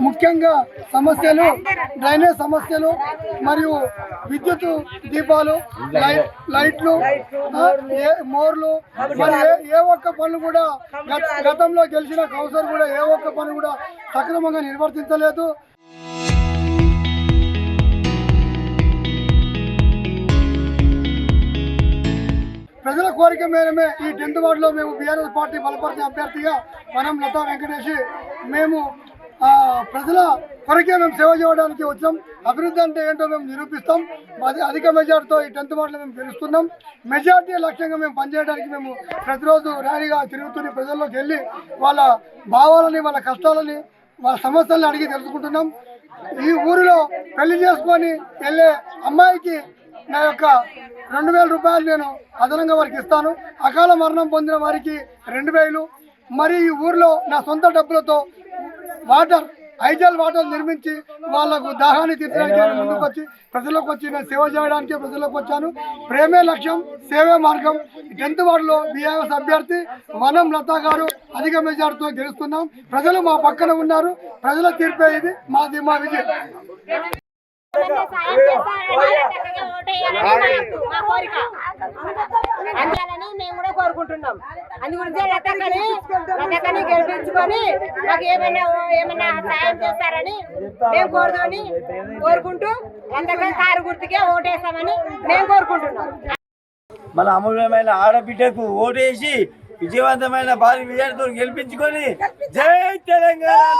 ముఖ్యంగా సమస్యలు డ్రైనేజ్ సమస్యలు మరియు విద్యుత్ దీపాలు లైట్ లైట్లు ఏ మోర్లు మరి ఏ- ఒక్క పనులు కూడా గత- గతంలో గెలిచిన కౌన్సిలర్ కూడా ఏ ఒక్క పని కూడా సక్రమంగా నిర్వర్తించలేదు. ప్రజల కోరిక మేరమే ఈ టెన్త్ వార్డులో మేము బీఆర్ఎస్ పార్టీ బలపరిచిన అభ్యర్థిగా మనం లతా వెంకటేష్ మేము ప్రజల కొరకే మేము సేవ చేయడానికి వచ్చాం. అభివృద్ధి అంటే ఏంటో మేము నిరూపిస్తాం. అది అధిక మెజార్టీతో ఈ టెన్త్ మార్లో మేము గెలుస్తున్నాం. మెజార్టీ లక్ష్యంగా మేము పనిచేయడానికి మేము ప్రతిరోజు ర్యాలీగా తిరుగుతున్న ప్రజల్లోకి వెళ్ళి వాళ్ళ భావాలని వాళ్ళ కష్టాలని వాళ్ళ సమస్యలను అడిగి తెలుసుకుంటున్నాం. ఈ ఊరిలో పెళ్ళి చేసుకొని వెళ్ళే అమ్మాయికి నా యొక్క రెండు వేల రూపాయలు నేను అదనంగా వారికి ఇస్తాను. అకాల మరణం పొందిన వారికి రెండు వేలు. మరి ఈ ఊర్లో నా సొంత డబ్బులతో వాటర్ ఐజల్ వాటర్ నిర్మించి వాళ్ళకు దాహాన్ని తీర్చడానికి ముందుకు వచ్చి ప్రజలకు వచ్చి నేను సేవ చేయడానికి ప్రజలకు వచ్చాను. ప్రేమే లక్ష్యం సేవే మార్గం. టెన్త్ వార్డులో బీఆర్ఎస్ అభ్యర్థి వనం లతా గారు అధిక మెజార్టీతో గెలుస్తున్నాం. ప్రజలు మా పక్కన ఉన్నారు. ప్రజల తీర్పే ఇది మాది మా విజయం. అందాలని మేము కూడా కోరుకుంటున్నాం. లతక్కని లతక్కని గెలిపించుకొని మాకు ఏమైనా ఏమైనా సాయం చేస్తారని మేము కోరుతామని కోరుకుంటూ లతక్క కారు గుర్తుకే ఓటేస్తామని మేము కోరుకుంటున్నాం. మన అమూల్యమైన ఆడబిడ్డకు ఓటేసి విజయవంతమైన భారీ విజయంతో గెలిపించుకొని జై తెలంగాణ!